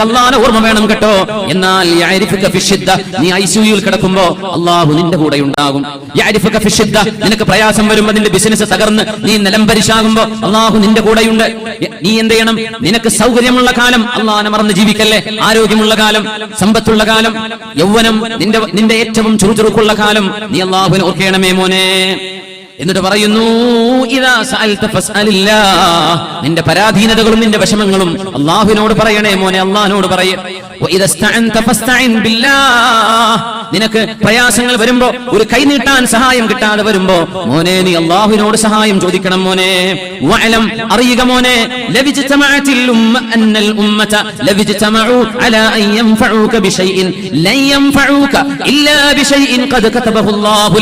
നിനക്ക് ഓർമ്മ വേണം കേട്ടോ. എന്നാൽ നീ ഐസിയുയിൽ കിടക്കുമ്പോ അള്ളാഹു നിന്റെ കൂടെ ഉണ്ടാകും. നിനക്ക് പ്രയാസം വരുമ്പോ നിന്റെ ബിസിനസ് തകർന്ന് നീ നിലംപരിശാകുമ്പോ അള്ളാഹു നിന്റെ കൂടെയുണ്ട്. നീ എന്ത് ചെയ്യണം? നിനക്ക് സൗകര്യമുള്ള കാലം അള്ളാഹനെ മറന്ന് ജീവിക്കല്ലേ? ആരോഗ്യമുള്ള കാലം സമ്പത്തുള്ള കാലം യൗവനം നിന്റെ നിന്റെ ഏറ്റവും ചുറുചുറുക്കുള്ള കാലം നീ അള്ളാഹുവിനെ ഓർക്കണമേ മോനെ. എന്നിട്ട് പറയുന്നു നിന്റെ പരാധീനതകളും നിന്റെ വിഷമങ്ങളും അള്ളാഹുവിനോട് പറയണേ മോനെ അള്ളാഹിനോട് പറയേ. നിനക്ക് പ്രയാസങ്ങൾ വരുമ്പോ ഒരു കൈ നീട്ടാൻ സഹായം കിട്ടാതെ വരുമ്പോ മോനെ നീ അള്ളാഹുവിനോട് സഹായം ചോദിക്കണം മോനെ. വഅലം അറിയുക മോനെ. ഉമ്മ ഉമ്മത. അലാ ലൻ ഇല്ലാ ഖദ്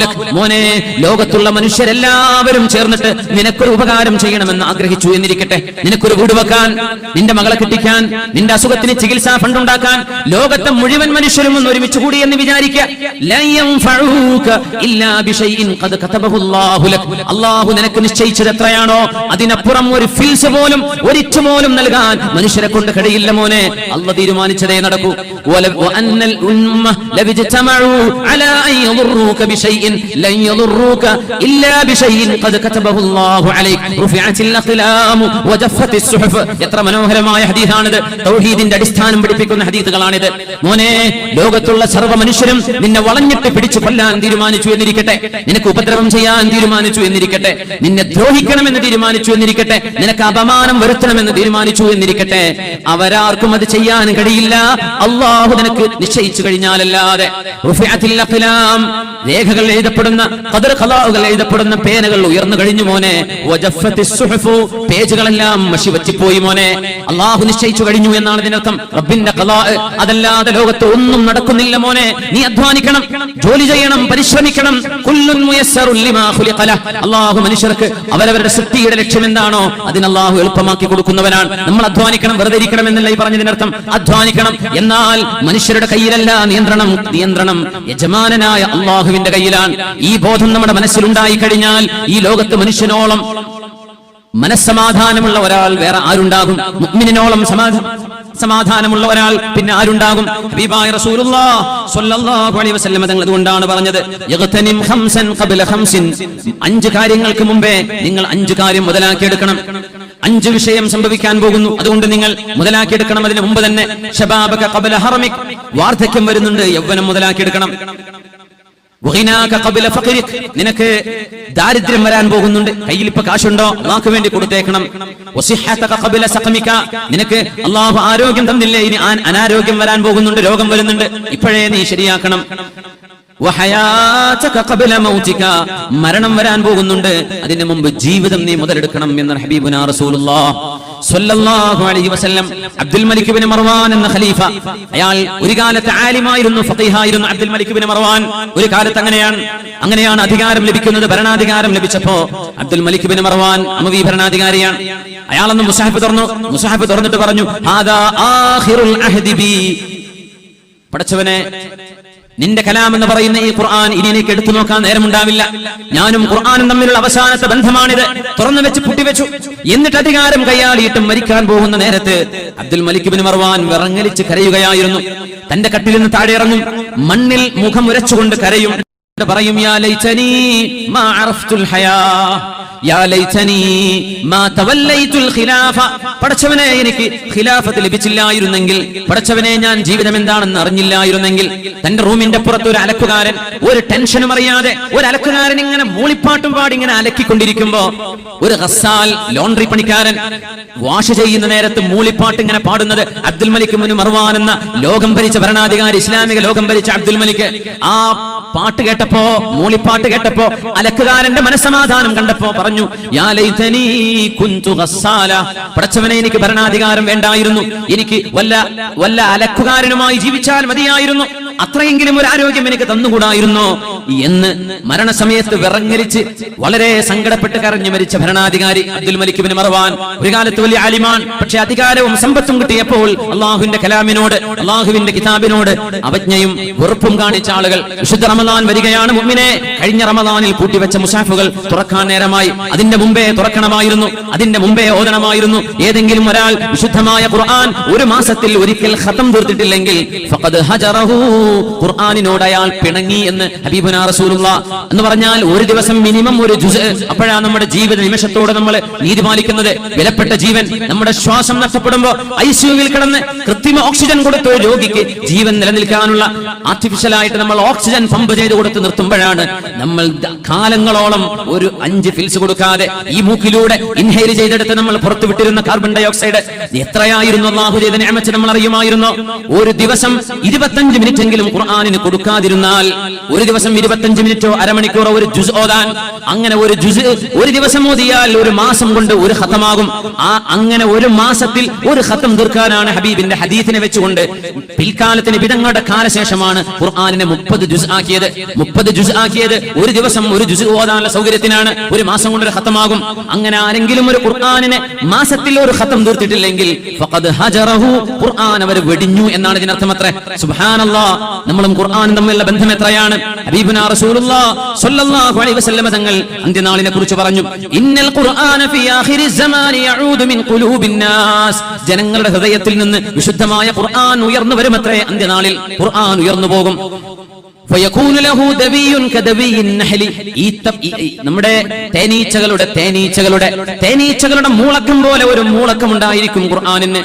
ലക്. മോനെ ലോകത്തുള്ള മനുഷ്യരെല്ലാവരും ചേർന്നിട്ട് നിനക്കൊരു ഉപകാരം ചെയ്യണമെന്ന് ആഗ്രഹിച്ചു എന്നിരിക്കട്ടെ. നിനക്കൊരു വീട് വെക്കാൻ നിന്റെ മകളെ കിട്ടിക്കാൻ നിന്റെ അസുഖത്തിന് ചികിത്സാ ഫണ്ട് ഉണ്ടാക്കാൻ ഉണ്ടാക്കാൻ ലോകത്തെ മുഴുവൻ മനുഷ്യരും ഒന്ന് ഒരുമിച്ച് കൂടി എന്ന് വിചാരിക്കുക. അള്ളാഹു നിനക്ക് നിശ്ചയിച്ചത് എത്രയാണോ? അതിനപ്പുറം ഒരു ഫിൽസ് പോലും ഒരിച്ചു പോലും നൽകാൻ മനുഷ്യരെ കൊണ്ട് കഴിയില്ല മോനെ. അല്ല തീരുമാനിച്ചതേ നടക്കൂ. എത്ര മനോഹരമായ ഹദീസാണിത്. അടിസ്ഥാനം പഠിപ്പിക്കുന്ന ഹദീസ് ഹദീസുകളാണിത് മോനെ ലോകത്തുള്ള സർവ മനുഷ്യരും നിന്നെ വളഞ്ഞിട്ട് പിടിച്ചു കൊല്ലാൻ തീരുമാനിച്ചു എന്നിരിക്കട്ടെ. നിനക്ക് ഉപദ്രവം ചെയ്യാൻ തീരുമാനിച്ചു എന്നിരിക്കട്ടെ. നിന്നെ ദ്രോഹിക്കണമെന്ന് തീരുമാനിച്ചു എന്നിരിക്കട്ടെ. നിനക്ക് അപമാനം വരുത്തണമെന്ന് തീരുമാനിച്ചു എന്നിരിക്കട്ടെ. അവരാർക്കും അത് ചെയ്യാൻ കഴിയില്ല. അള്ളാഹു നിനക്ക് നിശ്ചയിച്ചു കഴിഞ്ഞാലല്ലാതെ. രേഖകൾ എഴുതപ്പെടുന്ന ഖലാഉകൾ എഴുതപ്പെടുന്ന പേനകൾ ഉയർന്നു കഴിഞ്ഞു മോനെ. പേജുകളെല്ലാം മഷി വച്ചിപ്പോയി മോനെ. അള്ളാഹു നിശ്ചയിച്ചു കഴിഞ്ഞു എന്നാണ് ഇതിനർത്ഥം. റബ്ബിന്റെ ഖലാ അതല്ലാതെ ലോകത്ത് ഒന്നും നടക്കുന്നില്ല മോനെ. നീ അധ്വാനിക്കണം ജോലി ചെയ്യണം പരിശ്രമിക്കണം. അള്ളാഹു മനുഷ്യർക്ക് അവരവരുടെ സൃഷ്ടിയുടെ ലക്ഷ്യം എന്താണോ അതിന് അള്ളാഹു എളുപ്പമാക്കി കൊടുക്കുന്നവനാണ്. നമ്മൾ അധ്വാനിക്കണം വെറുതെ ഇരിക്കണം എന്നല്ല ഈ പറഞ്ഞതിനർത്ഥം അധ്വാനിക്കണം. എന്നാൽ മനുഷ്യരുടെ കയ്യിലല്ല നിയന്ത്രണം. നിയന്ത്രണം യജമാനനായ അള്ളാഹുവിന്റെ കയ്യിലാണ്. ഈ ബോധം നമ്മുടെ മനസ്സിലുണ്ടായി കഴിഞ്ഞാൽ ഈ ലോകത്ത് മനുഷ്യനോളം മനസ്സമാധാനമുള്ള ഒരാൾ വേറെ ആരുണ്ടാകും. മുഗ്മിനോളം സമാധാനം സമാധാനമുള്ള ഒരാൾ പിന്നെ ആരുണ്ടാകും? തങ്ങൾ അതുകൊണ്ടാണ് പറഞ്ഞത്. അഞ്ച് കാര്യങ്ങൾക്ക് മുമ്പേ നിങ്ങൾ അഞ്ച് കാര്യം മുതലാക്കിയെടുക്കണം. അഞ്ച് വിഷയം സംഭവിക്കാൻ പോകുന്നു. അതുകൊണ്ട് നിങ്ങൾ മുതലാക്കിയെടുക്കണം. അതിന് മുമ്പ് തന്നെ വാർദ്ധക്യം വരുന്നുണ്ട്. യൗവനം മുതലാക്കിയെടുക്കണം. നിനക്ക് ദാരിദ്ര്യം വരാൻ പോകുന്നുണ്ട്. കയ്യിൽ ഇപ്പൊ കാശുണ്ടോ? അള്ളാഹ്ക്ക് വേണ്ടി കൊടുത്തേക്കണം. നിനക്ക് അള്ളാഹു ആരോഗ്യം തന്നില്ലേ? ഇനി അനാരോഗ്യം വരാൻ പോകുന്നുണ്ട്. രോഗം വരുന്നുണ്ട്. ഇപ്പോഴേ നീ ശരിയാക്കണം. മരണം വരാൻ പോകുന്നുണ്ട്. അതിന് മുമ്പ് ജീവിതം നീ മുതലെടുക്കണം എന്ന് ഹബീബുന റസൂലുള്ളാഹ് സ്വല്ലല്ലാഹു അലൈഹി വസല്ലം അബ്ദുൽ മലിക് ബിൻ മർവാൻ എന്ന ഖലീഫ. അയാൾ ഒരു കാലത്ത് ആലിമായിരുന്നു ഫഖീഹായിരുന്നു അബ്ദുൽ മലിക് ബിൻ മർവാൻ. ഒരു കാലത്ത് അങ്ങനെയാണ്. അങ്ങനെയാണ് അധികാരം ലഭിക്കുന്നത് ഭരണാധികാരം ലഭിച്ചപ്പോ അബ്ദുൽ മലിക് ബിൻ മർവാൻ അമവി ഭരണാധികാരിയാണ്. അയാളൊന്ന് മുസാഹിഫ് തുറന്നു. മുസാഹിഫ് തുറന്നിട്ട് പറഞ്ഞു ആഖിറുൽ അഹ്ദി ബി. പടച്ചവനെ നിന്റെ കലാം എന്ന് പറയുന്ന ഈ ഖുർആൻ ഇനി എനിക്ക് എടുത്തു നോക്കാൻ നേരമുണ്ടാവില്ല. ഞാനും ഖുർആനും തമ്മിലുള്ള അവസാനത്തെ ബന്ധമാണിത്. തുറന്നു വെച്ച് പുട്ടിവെച്ചു എന്നിട്ട് അധികാരം കൈയാളിയിട്ട് മരിക്കാൻ പോകുന്ന നേരത്ത് അബ്ദുൽ മലിക് ബിൻ മർവാൻ വിറങ്ങലിച്ച് കരയുകയായിരുന്നു. തന്റെ കട്ടിൽ നിന്ന് താഴെ ഇറങ്ങും. മണ്ണിൽ മുഖം ഉരച്ചുകൊണ്ട് കരയും. പറയും യാ മാ അറഫ്തുൽ ഹയാ. പടച്ചവനെ എനിക്ക് ഖിലാഫത്ത് ലഭിച്ചില്ലായിരുന്നെങ്കിൽ പടച്ചവനെ ഞാൻ ജീവിതം എന്താണെന്ന് അറിഞ്ഞില്ലായിരുന്നെങ്കിൽ തന്റെ റൂമിന്റെ പുറത്ത് ഒരു അലക്കുകാരൻ ഒരു ടെൻഷനും അറിയാതെ ഒരു അലക്കുകാരൻ ഇങ്ങനെ മൂളിപ്പാട്ടും പാടി ഇങ്ങനെ അലക്കിക്കൊണ്ടിരിക്കുമ്പോ ഒരു ഹസാൽ ലോണ്ടറി പണിക്കാരൻ വാഷ് ചെയ്യുന്ന നേരത്ത് മൂളിപ്പാട്ട് ഇങ്ങനെ പാടുന്നത് അബ്ദുൽ മലിക് മുൻ മർവാൻ എന്ന ലോകം ഭരിച്ച ഭരണാധികാരി ഇസ്ലാമിക ലോകം ഭരിച്ച അബ്ദുൽ മലിക്. ആ പാട്ട് കേട്ടപ്പോ മൂളിപ്പാട്ട് കേട്ടപ്പോ അലക്കുകാരന്റെ മനസ്സമാധാനം കണ്ടപ്പോ പറഞ്ഞു ഗസ്സാല. പടച്ചവനെ എനിക്ക് ഭരണാധികാരം വേണ്ടായിരുന്നു. എനിക്ക് വല്ല വല്ല അലക്കുകാരനുമായി ജീവിച്ചാൽ മതിയായിരുന്നു. അത്രയെങ്കിലും ഒരു ആരോഗ്യം എനിക്ക് തന്നുകൂടായിരുന്നു? എന്ന് മരണസമയത്ത് വിറങ്ങലിച്ച് വളരെ സങ്കടപ്പെട്ട് കരഞ്ഞു മരിച്ച ഭരണാധികാരി അബ്ദുൽ മലിക് ബിൻ മർവാൻ. ഒരു കാലത്ത് വലിയ ആലിമാൻ പക്ഷെ അധികാരവും സമ്പത്തും കിട്ടിയപ്പോൾ അള്ളാഹുവിന്റെ കലാമിനോട് അള്ളാഹുവിന്റെ കിതാബിനോട് അവജ്ഞയും വെറുപ്പും കാണിച്ച ആളുകൾ. വിശുദ്ധ റമദാൻ വരികയാണ് മുമ്മിനെ. കഴിഞ്ഞ റമദാനിൽ കൂട്ടിവെച്ച മുസാഫുകൾ തുറക്കാൻ നേരമായി. അതിന്റെ മുമ്പേ തുറക്കണമായിരുന്നു. അതിന്റെ മുമ്പേ ഓതണമായിരുന്നു. ഏതെങ്കിലും ഒരാൾ വിശുദ്ധമായ ഖുർആൻ ഒരു മാസത്തിൽ ഒരിക്കൽ ഖത്തം തീർത്തിട്ടില്ലെങ്കിൽ ഫഖദ് ഹജറഹു ഖുർആനിനോട് അയാൾ പിണങ്ങി എന്ന് ഹബീബുന റസൂലുള്ള എന്ന് പറഞ്ഞാൽ ഒരു ദിവസം മിനിമം ഒരു ജുസ് അപ്പോഴാണ് നമ്മുടെ ജീവിത നിമിഷത്തോടെ നമ്മൾ നീതി പാലിക്കുന്നത്. വിലപ്പെട്ട ജീവൻ നമ്മുടെ ശ്വാസം നഷ്ടപ്പെടുമ്പോൾ ഐസിയുവിൽ കിടന്ന് കൃത്രിമ ഓക്സിജൻ കൊടുത്ത ഒരു രോഗിക്ക് ജീവൻ നിലനിൽക്കാനുള്ള ആർട്ടിഫിഷ്യലായിട്ട് നമ്മൾ ഓക്സിജൻ പമ്പ് ചെയ്ത് കൊടുത്ത് നിർത്തുമ്പോഴാണ് നമ്മൾ കാലങ്ങളോളം ഒരു അഞ്ച് ഫിൽസ് കൊടുക്കാതെ ഈ മൂക്കിലൂടെ ഇൻഹെയിൽ ചെയ്തെടുത്ത് നമ്മൾ പുറത്തു വിട്ടിരുന്ന കാർബൺ ഡൈ ഓക്സൈഡ് എത്രയായിരുന്നു? അള്ളാഹു ചെയ്ത നിയമച്ച് നമ്മൾ അറിയുമായിരുന്നു? ഒരു ദിവസം ഇരുപത്തഞ്ച് മിനിറ്റ് ഖുർആാനിന് കൊടുക്കാതിരുന്നാൽ ഒരു ദിവസം ഇരുപത്തഞ്ച് മിനിറ്റോ അരമണിക്കൂറോ ഒരു ജുസ് ഓതാൻ അങ്ങനെ ഒരു ജുസ് ഒരു ദിവസം ഓതിയാൽ ഒരു മാസം കൊണ്ട് ഒരു ഹത്തമാകും ആ അങ്ങനെ ഒരു മാസത്തിൽ ഒരു ഹത്തം തീർക്കാനാണ് ഹബീബിന്റെ ഹദീഫിനെ വെച്ചുകൊണ്ട് പിൽക്കാലത്തിന് വിധങ്ങളുടെ കാലശേഷമാണ് ഖുർആാനിനെ മുപ്പത് ജുസ് ആക്കിയത്. മുപ്പത് ജുസ് ആക്കിയത് ഒരു ദിവസം ഒരു ജുസ് ഓതാനുള്ള സൗകര്യത്തിനാണ് ഒരു മാസം കൊണ്ട് ഒരു ഹത്തമാകും അങ്ങനെ ആരെങ്കിലും ഒരു ഖുർആാനിനെ മാസത്തിൽ ഒരു ഹത്തം തീർത്തിട്ടില്ലെങ്കിൽ ഖുർആൻ അവർ വെടിഞ്ഞു എന്നാണ് ഇതിനർത്ഥം അത്ര സുബ്ഹാനല്ലാ നമ്മളും ഖുർആാനും തമ്മിലുള്ള ബന്ധം എത്രയാണ്? തങ്ങൾ അന്ത്യനാളിനെ കുറിച്ച് പറഞ്ഞു. ഇന്നൽ ജനങ്ങളുടെ ഹൃദയത്തിൽ നിന്ന് വിശുദ്ധമായ ഖുർആൻ ഉയർന്നു വരുമത്രേ അന്ത്യനാളിൽ. ഖുർആൻ ഉയർന്നു പോകും. നമ്മുടെ തേനീച്ചകളുടെ തേനീച്ചകളുടെ തേനീച്ചകളുടെ മൂളക്കം പോലെ ഒരു മൂളക്കം ഉണ്ടായിരിക്കും ഖുർആാനിന്.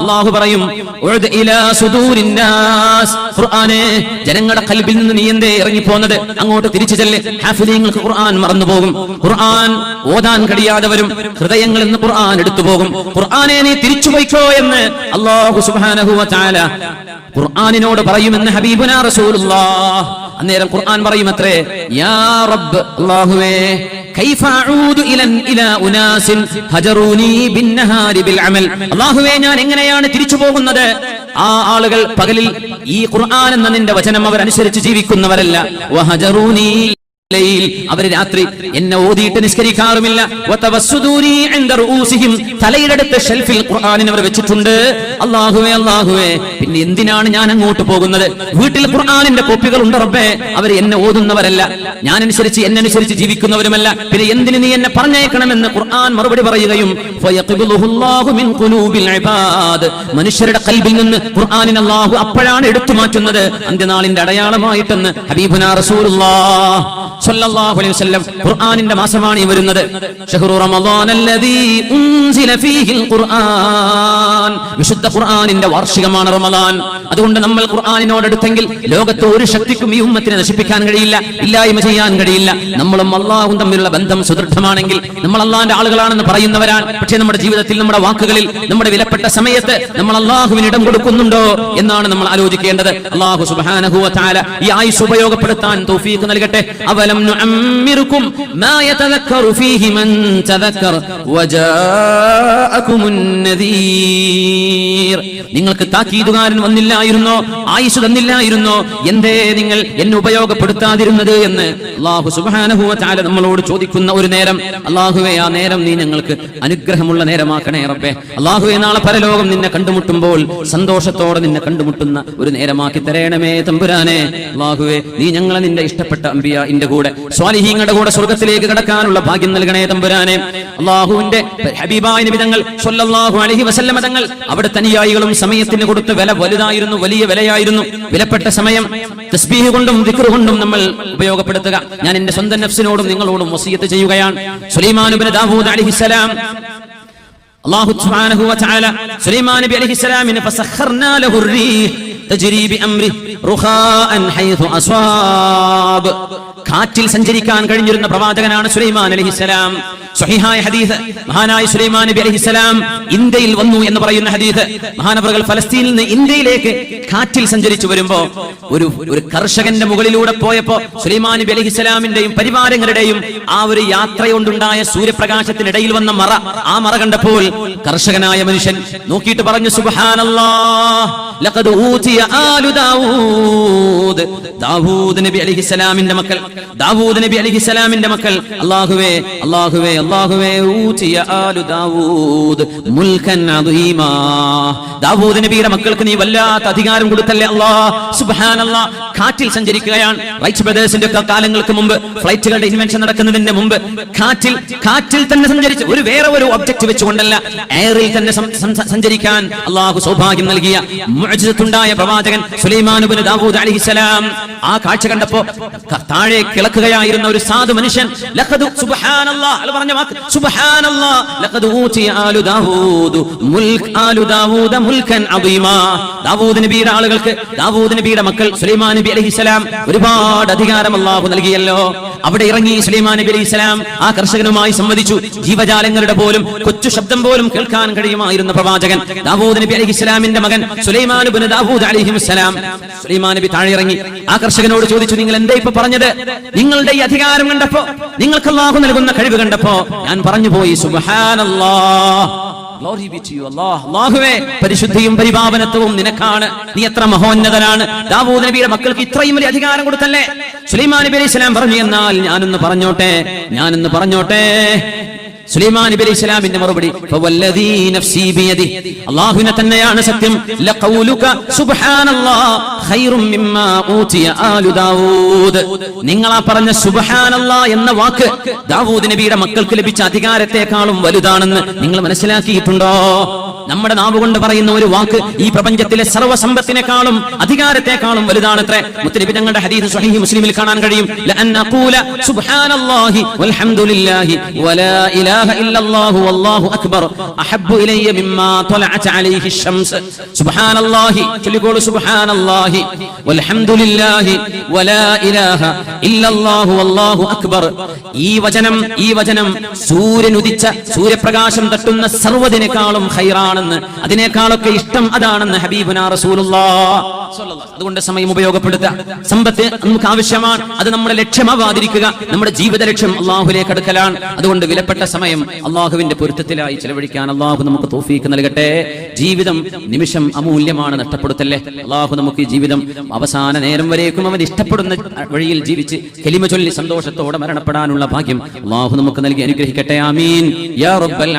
അള്ളാഹു പറയും ജനങ്ങളുടെ കൽബിൽ നിന്ന് നീ എന്തേ ഇറങ്ങിപ്പോന്നത്? അങ്ങോട്ട് തിരിച്ചു ചെല്ല്. ഹാഫിദീങ്ങൾക്ക് ഖുർആൻ മറന്നുപോകും ഖുർആൻ ഓതാൻ കഴിയാതെ വരും. ഹൃദയങ്ങളിൽ നിന്ന് ഖുർആൻ എടുത്തു പോകും. ഖുർആനെ നീ തിരിച്ചു പോയിക്കോ എന്ന് അള്ളാഹു സുബാനഹു ഖുർആാനിനോട് പറയുമെന്ന് ഹബീബ് ഹബീബുന റസൂലുള്ളാ. അന്നേരം ഖുർആൻ പറയുമത്രേ യാ റബ്ബ് അല്ലാഹുവേ കൈഫ അഊദു ഇലൻ ഇലാ ഉനാസിൻ هجروني ബിൽ അമൽ. അല്ലാഹുവേ ഞാൻ എങ്ങനെയാണ് തിരിച്ചു പോകുന്നത്? ആ ആളുകൾ പകലിൽ ഈ ഖുർആൻ എന്ന നിന്റെ വചനം അവർ അനുസരിച്ച് ജീവിക്കുന്നവരല്ല. വഹജറൂനി അവർ രാത്രി എന്നെ ഓതിയിട്ട് നിസ്കരിക്കാറുമില്ല. തലയുടെ ഷെൽഫിൽ ഖുർആനിനെ വെച്ചിട്ടുണ്ട്. അല്ലാഹുവേ അല്ലാഹുവേ പിന്നെ എന്തിനാണ് ഞാൻ അങ്ങോട്ട് പോകുന്നത്? വീട്ടിൽ ഖുർആാനിന്റെ കോപ്പികൾ ഉണ്ട് റബ്ബേ അവർ എന്നെ ഓതുന്നവരല്ല. ഞാൻ അനുസരിച്ച് എന്നെ ജീവിക്കുന്നവരുമല്ല. പിന്നെ എന്തിന് നീ എന്നെ പറഞ്ഞേക്കണമെന്ന് ഖുർആൻ മറുപടി പറയുകയും മനുഷ്യരുടെ കൽബിൽ നിന്ന് ഖുർആനിനെ അള്ളാഹു അപ്പോഴാണ് എടുത്തു മാറ്റുന്നത്. അന്ത്യനാളിന്റെ അടയാളമായിട്ടെന്ന് ഹബീബുനാ റസൂലുള്ളാഹ് സ്വല്ലല്ലാഹു അലൈഹി വസല്ലം ഖുർആനിന്റെ മാസമാണ് ഈ വരുന്നത്. ഷഹ്റു അല്ലദീ ഉൻസില ഫീഹിൽ ഖുർആൻ. വിശുദ്ധ ഖുർആനിന്റെ വാർഷികമാണ് റമദാൻ. അതുകൊണ്ട് നമ്മൾ ഖുർആനിനോട് അടുത്തെങ്കിൽ ലോകത്ത് ഒരു ശക്തിക്കും ഈ ഉമ്മത്തിനെ നശിപ്പിക്കാൻ കഴിയില്ല ഇല്ലായ്മ ചെയ്യാൻ കഴിയില്ല. നമ്മളും അള്ളാഹും തമ്മിലുള്ള ബന്ധം സുദൃഢമാണെങ്കിൽ നമ്മൾ അള്ളാഹിന്റെ ആളുകളാണെന്ന് പറയുന്നവരാണ്. പക്ഷേ നമ്മുടെ ജീവിതത്തിൽ നമ്മുടെ വാക്കുകളിൽ നമ്മുടെ വിലപ്പെട്ട സമയത്ത് നമ്മൾ അള്ളാഹുവിന് ഇടം കൊടുക്കുന്നുണ്ടോ എന്നാണ് നമ്മൾ ആലോചിക്കേണ്ടത്. അള്ളാഹു സുബ്ഹാനഹു വ ഈ ആയുസ് ഉപയോഗപ്പെടുത്താൻ തൗഫീഖ് നൽകട്ടെ. അവലം نعمركم ما يتذكر فيه من تذكر وجاءكم النذير. നിങ്ങൾക്ക് താക്കീതുകാരൻ വന്നില്ലായിരുന്നോ? ആയുസ് തന്നില്ലായിരുന്നോ? എന്തേ നിങ്ങൾ എന്നെ ഉപയോഗപ്പെടുത്താതിരുന്നത് എന്ന് അള്ളാഹു സുബ്ഹാനഹു വ തആല നമ്മളോട് ചോദിക്കുന്ന ഒരു നേരം അള്ളാഹുവെ ആ നേരം നീ ഞങ്ങൾക്ക് അനുഗ്രഹമുള്ള നേരമാക്കണേ റബ്ബെ. അള്ളാഹുവെ നാളെ പരലോകം നിന്നെ കണ്ടുമുട്ടുമ്പോൾ സന്തോഷത്തോടെ നിന്നെ കണ്ടുമുട്ടുന്ന ഒരു നേരമാക്കി തരേണമേ തമ്പുരാനെ. അള്ളാഹുവെ നീ ഞങ്ങളെ നിന്റെ ഇഷ്ടപ്പെട്ട അമ്പിയ ഇന്റെ കൂടെ സ്വാലിഹീങ്ങളുടെ കൂടെ സ്വർഗത്തിലേക്ക് കടക്കാനുള്ള ഭാഗ്യം നൽകണേ തമ്പുരാനെ. അള്ളാഹുവിന്റെ ഹബീബായ വസല്ലമ തങ്ങൾ അവിടെ തനിയായികളും സമയത്തിന് കൊടുത്ത വില വലുതായിരുന്നു വലിയ വിലയായിരുന്നു. വിലപ്പെട്ട സമയം തസ്ബീഹ് കൊണ്ടും ദിക്റ് കൊണ്ടും നമ്മൾ ഉപയോഗപ്പെടുത്തുക. ഞാൻ എന്റെ സ്വന്തം നഫ്സിനോടും നിങ്ങളോടും വസീയത്ത് ചെയ്യുകയാണ്. സുലൈമാനുബിന് ദാവൂദ് അലിഹിസലാം അള്ളാഹു സുലൈമാൻ നബി അലിഹിസലാമിന് കാറ്റിൽ സഞ്ചരിക്കാൻ കഴിഞ്ഞിരുന്ന പ്രവാചകനാണ് സുലൈമാൻ അലൈഹിസ്സലാം സ്വഹിഹായ ഹദീസ്. മഹാനായ സുലൈമാൻ നബി അലഹിസലാം ഇന്ത്യയിൽ വന്നു എന്ന് പറയുന്ന ഹദീസ്. മഹാനവറുകൾ ഫലസ്തീനിൽ നിന്ന് ഇന്ത്യയിലേക്ക് കാറ്റിൽ സഞ്ചരിച്ചു വരുമ്പോ ഒരു ഒരു കർഷകന്റെ മുകളിലൂടെ പോയപ്പോ സുലൈമാൻ നബി അലഹിസലാമിന്റെയും പരിവാരങ്ങളുടെയും ആ ഒരു യാത്രയൊണ്ടുണ്ടായ സൂര്യപ്രകാശത്തിനിടയിൽ വന്ന മറ. ആ മറ കണ്ടപ്പോൾ കർഷകനായ മനുഷ്യൻ നോക്കിയിട്ട് പറഞ്ഞു സുബ്ഹാനല്ലാ ലഖദ് ഊതിയ ആലു ദാവൂദ്. ദാവൂദ് നബി അലൈഹിസ്സലാമിന്റെ മക്കൾ. ദാവൂദ് നബി അലൈഹിസ്സലാമിന്റെ മക്കൾ. അല്ലാഹുവേ അല്ലാഹുവേ അല്ലാഹുവേ ഊതിയ ആലു ദാവൂദ് മുൽക്കൻ അദീമാ. ദാവൂദ് നബിയുടെ മക്കൾക്ക് നീ വല്ലാത്ത അധികാരം കൊടുത്തല്ലേ അല്ലാ സുബ്ഹാനല്ലാ. കാറ്റിൽ സഞ്ചരിക്കുകയാണ്. റൈറ്റ് ബ്രദേഴ്സിന്റെ ഒക്കെ കാലങ്ങൾക്ക് മുമ്പ് ഫ്ലൈറ്റുകളുടെ ഇൻവെൻഷൻ നടക്കുന്നതിന്റെ മുമ്പ് കാറ്റിൽ കാറ്റിൽ തന്നെ സഞ്ചരിച്ച് ഒരു വേറെ ഒരു ഒബ്ജക്റ്റ് വെച്ചുകൊണ്ടല്ല എയറിൽ തന്നെ സഞ്ചരിക്കാൻ അള്ളാഹു സൗഭാഗ്യം നൽകിയ മുഅ്ജിസത്തുണ്ടായ പ്രവാചകൻ സുലൈമാൻ ഇബ്നു ദാവൂദ് അലൈഹിസ്സലാം ആ കാഴ്ച കണ്ടപ്പോ താഴെ കിളക്കുകയായിരുന്ന ഒരു സാധു മനുഷ്യൻ ലഖദു സുബ്ഹാനല്ലാഹ് പറഞ്ഞ വാക്ക് ലഖദ് ഊതിയ ആലു ദാവൂദ് മുൽക് ആലു ദാവൂദ മുൽക്കൻ അദീമാ. ദാവൂദ് നബിയുടെ ആളുകൾക്ക് ദാവൂദ് നബിയുടെ മക്കൾ സുലൈമാൻ നബി അലൈഹിസ്സലാം ഒരുപാട് അധികാരം അള്ളാഹു നൽകിയല്ലോ. അവിടെ ഇറങ്ങി സുലൈമാൻ നബി അലൈഹിസ്സലാം ആ കർഷകനുമായി സംവദിച്ചു. ജീവജാലങ്ങളുടെ പോലും കൊച്ചു ശബ്ദം പോലും കേൾക്കാൻ കഴിയുമായിരുന്ന പ്രവാചകൻ ദാവൂദ് നബി അലൈഹിസ്സലാമിന്റെ മകൻ സുലൈമാൻ ഇബ്നു ദാവൂദ് അലൈഹിസ്സലാം സുലൈമാൻ നബി താഴെ ഇറങ്ങി. ആ കർഷകനോട് ചോദിച്ചു നിങ്ങൾ എന്താ ഇപ്പൊ പറഞ്ഞത്? നിങ്ങളുടെ ഈ അധികാരം കണ്ടപ്പോ നിങ്ങൾക്ക് അള്ളാഹു നൽകുന്ന കഴിവ് കണ്ടപ്പോ ഞാൻ പറഞ്ഞു പോയി പരിശുദ്ധിയും പരിപാവനത്വവും നിനക്കാണ്. നീ എത്ര മഹോന്നതനാണ്. ദാവൂദ് നബിയുടെ മക്കൾക്ക് ഇത്രയും വലിയ അധികാരം കൊടുത്തല്ലേ? സുലൈമാൻ നബി അലൈഹി പറഞ്ഞു എന്നാൽ ഞാനൊന്ന് പറഞ്ഞോട്ടെ? ഞാനൊന്ന് പറഞ്ഞോട്ടെ? സുലൈമാൻ നബി അലൈഹി സ്വലാമിന്റെ മറുപടി അല്ലാഹുവിനെ തന്നെയാണ് സത്യം. ലഖൗലുക സുബ്ഹാനല്ലാഹ് ഖൈറും മിമ്മാ ഊതിയ ആലു ദാവൂദ്. നിങ്ങൾ ആ പറഞ്ഞ സുബ്ഹാനല്ലാഹ് എന്ന വാക്ക് ദാവൂദ് നബിയുടെ മക്കൾക്ക് ലഭിച്ച അധികാരത്തെക്കാളും വലുതാണെന്ന് നിങ്ങൾ മനസ്സിലാക്കിയിട്ടുണ്ടോ? നമ്മുടെ നാവ് കൊണ്ട് പറയുന്ന ഒരു വാക്ക് ഈ പ്രപഞ്ചത്തിലെ സർവസമ്പത്തിനേക്കാളും അധികാരത്തെക്കാളും വലുതാണ് അത്ര മുത്തലിബി തങ്ങളുടെ ഹദീസ് സ്വഹീഹ് മുസ്ലിമിൽ കാണാൻ കഴിയും. ലഅൻ സുബ്ഹാനല്ലാഹി വൽഹംദുലില്ലാഹി വലാ ഇലാഹ ഇല്ലല്ലാഹു വല്ലാഹു അക്ബർ. അഹബ്ബു ഇലയ്യ മിമ്മാ തലഅത അലൈഹി ശംസ് സുബ്ഹാനല്ലാഹി ചൊല്ലിക്കോളൂ. സുബ്ഹാനല്ലാഹി വൽഹംദുലില്ലാഹി വലാ ഇലാഹ ഇല്ലല്ലാഹു വല്ലാഹു അക്ബർ. ഈ വചനം ഈ വചനം സൂര്യനുദിച്ച സൂര്യപ്രകാശം തട്ടുന്ന സർവതിനേക്കാളും ഹൈറാണ്. ഖൈറാണെന്ന് അതിനേക്കാളൊക്കെ ഇഷ്ടം അതാണെന്ന് ഹബീബുന സ്വല്ലല്ലാഹു. അതുകൊണ്ട് സമയം ഉപയോഗപ്പെടുത്തുക. സമ്പത്ത് നമുക്ക് ആവശ്യമാണ് അത് നമ്മുടെ ലക്ഷ്യമാവാതിരിക്കുക. നമ്മുടെ ജീവിത ലക്ഷ്യം അള്ളാഹുലേക്ക് അടുക്കലാണ്. അതുകൊണ്ട് വിലപ്പെട്ട സമയം അള്ളാഹുവിന്റെ പൊരുത്തത്തിലായി ചെലവഴിക്കാൻ അള്ളാഹു നമുക്ക് തോഫീക്ക് നൽകട്ടെ. ജീവിതം നിമിഷം അമൂല്യമാണ് നഷ്ടപ്പെടുത്തല്ലേ? അള്ളാഹു നമുക്ക് ഈ ജീവിതം അവസാന നേരം വരേക്കും അവൻ ഇഷ്ടപ്പെടുന്ന വഴിയിൽ ജീവിച്ച് കെലിമ ചൊല്ലി സന്തോഷത്തോടെ മരണപ്പെടാനുള്ള ഭാഗ്യം അള്ളാഹു നമുക്ക് നൽകി അനുഗ്രഹിക്കട്ടെ. ആമീൻ. യാ റബ്ബൽ